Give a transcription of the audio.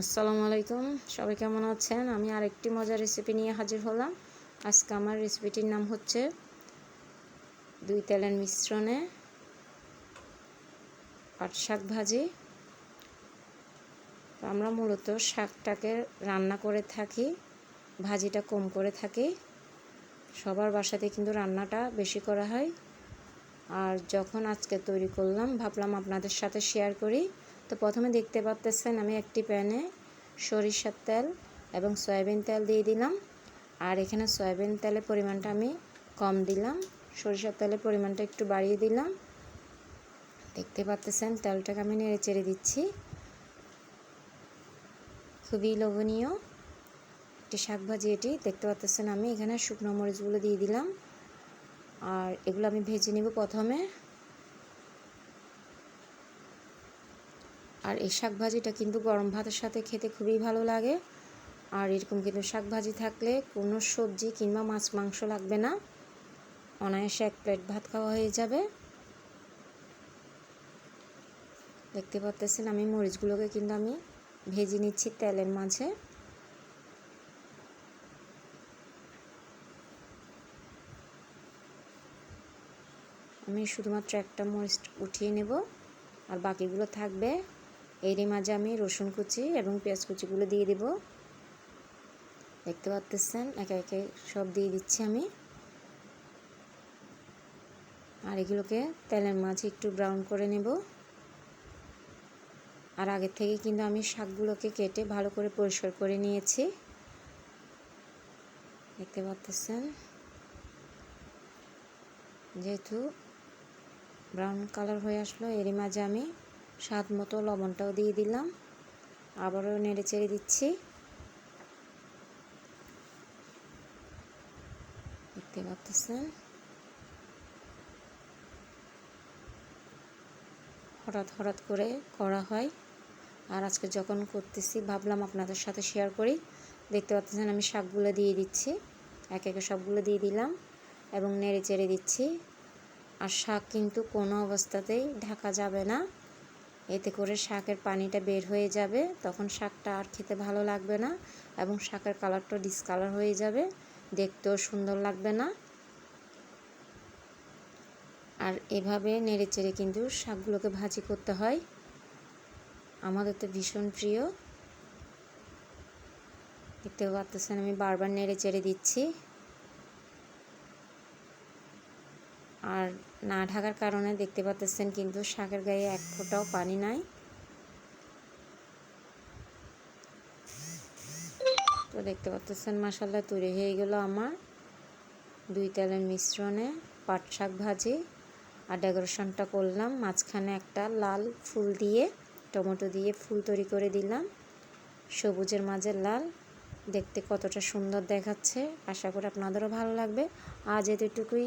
আসসালামু আলাইকুম। সবাই কেমন আছেন? আমি আরেকটি মজার রেসিপি নিয়ে হাজির হলাম। আজকে আমার রেসিপিটির নাম হচ্ছে দুই তেলের মিশ্রণে পাট শাক ভাজি। আমরা মূলত শাকটাকে রান্না করে থাকি, ভাজিটা কম করে থাকি। সবার বাসাতে কিন্তু রান্নাটা বেশি করা হয়। আর যখন আজকে তৈরি করলাম, ভাবলাম আপনাদের সাথে শেয়ার করি। তো প্রথমে দেখতে পাচ্তেছেন আমি একটি প্যানে সরিষার তেল এবং সয়াবিন তেল দিয়ে দিলাম। আর এখানে সয়াবিন তেলের পরিমাণটা আমি কম দিলাম। সরিষার তেলের পরিমাণটা একটু বাড়িয়ে দিলাম। দেখতে পাচ্তেছেন তেলটাকে আমি নেড়ে চেড়ে দিচ্ছি। খুবই লোভনীয় একটি শাকভাজি এটি। দেখতে পাচ্তেছেন আমি এখানে শুকনো মরিচগুলো দিয়ে দিলাম। আর এগুলো আমি ভেজে নিব প্রথমে। আর এই শাক ভাজিটা কিন্তু গরম ভাতের সাথে খেতে খুবই ভালো লাগে। আর এরকম কিন্তু শাক ভাজি থাকলে কোনো সবজি কিংবা মাছ, মাংস লাগবে না। অনায়াসে এক প্লেট ভাত খাওয়া হয়ে যাবে। দেখতে পাচ্তেছেন আমি মরিচগুলোকে কিন্তু আমি ভেজে নিচ্ছি তেলের মাঝে। আমি শুধুমাত্র একটা মরিচ উঠিয়ে নেব। আর বাকিগুলো থাকবে এরই মাঝে আমি রসুন কুচি এবং পেঁয়াজ কুচিগুলো দিয়ে দেব। দেখতে পাচ্তেছেন, একে একে সব দিয়ে দিচ্ছি আমি। আর এগুলোকে তেলের মাঝে একটু ব্রাউন করে নেব। আর আগের থেকে কিন্তু আমি শাকগুলোকে কেটে ভালো করে পরিষ্কার করে নিয়েছি। দেখতে পাচ্তেছেন, যেহেতু ব্রাউন কালার হয়ে আসলো, এরই মাঝে আমি স্বাদ মতো লবণটাও দিয়ে দিলাম। আবারও নেড়ে চেড়ে দিচ্ছি। দেখতে পাচ্ছেন? হঠাৎ হঠাৎ করে করা হয়। আর আজকে যখন করতেছি, ভাবলাম আপনাদের সাথে শেয়ার করি। দেখতে পাচ্ছেন আমি শাকগুলো দিয়ে দিচ্ছি। এক একে সবগুলো দিয়ে দিলাম এবং নেড়ে চেড়ে দিচ্ছি। আর শাক কিন্তু কোনো অবস্থাতেই ঢাকা যাবে না। এতে করে শাকের পানিটা বের হয়ে যাবে, তখন শাকটা আর খেতে ভালো লাগবে না এবং শাকের কালারটা ডিসকালার হয়ে যাবে, দেখতেও সুন্দর লাগবে না। আর এভাবে নেড়ে চেড়ে কিন্তু শাকগুলোকে ভাজি করতে হয়। আমাদের তো ভীষণ প্রিয়। দেখতে পাচ্ছেন আমি বারবার নেড়ে চেড়ে দিচ্ছি। আর না ঢাকার কারণে দেখতে পাচ্ছেন কিন্তু শাকের গায়ে এক ফোঁটাও পানি নাই। তো দেখতে পাচ্ছেন মাসাল্লা তৈরি হয়ে গেল আমার দুই তেলের মিশ্রণে পাট শাক ভাজি। আর ডেকোরেশনটা করলাম, মাঝখানে একটা লাল ফুল দিয়ে, টমেটো দিয়ে ফুল তৈরি করে দিলাম। সবুজের মাঝে লাল, দেখতে কতটা সুন্দর দেখাচ্ছে। আশা করি আপনাদেরও ভালো লাগবে। আজ এতটুকুই।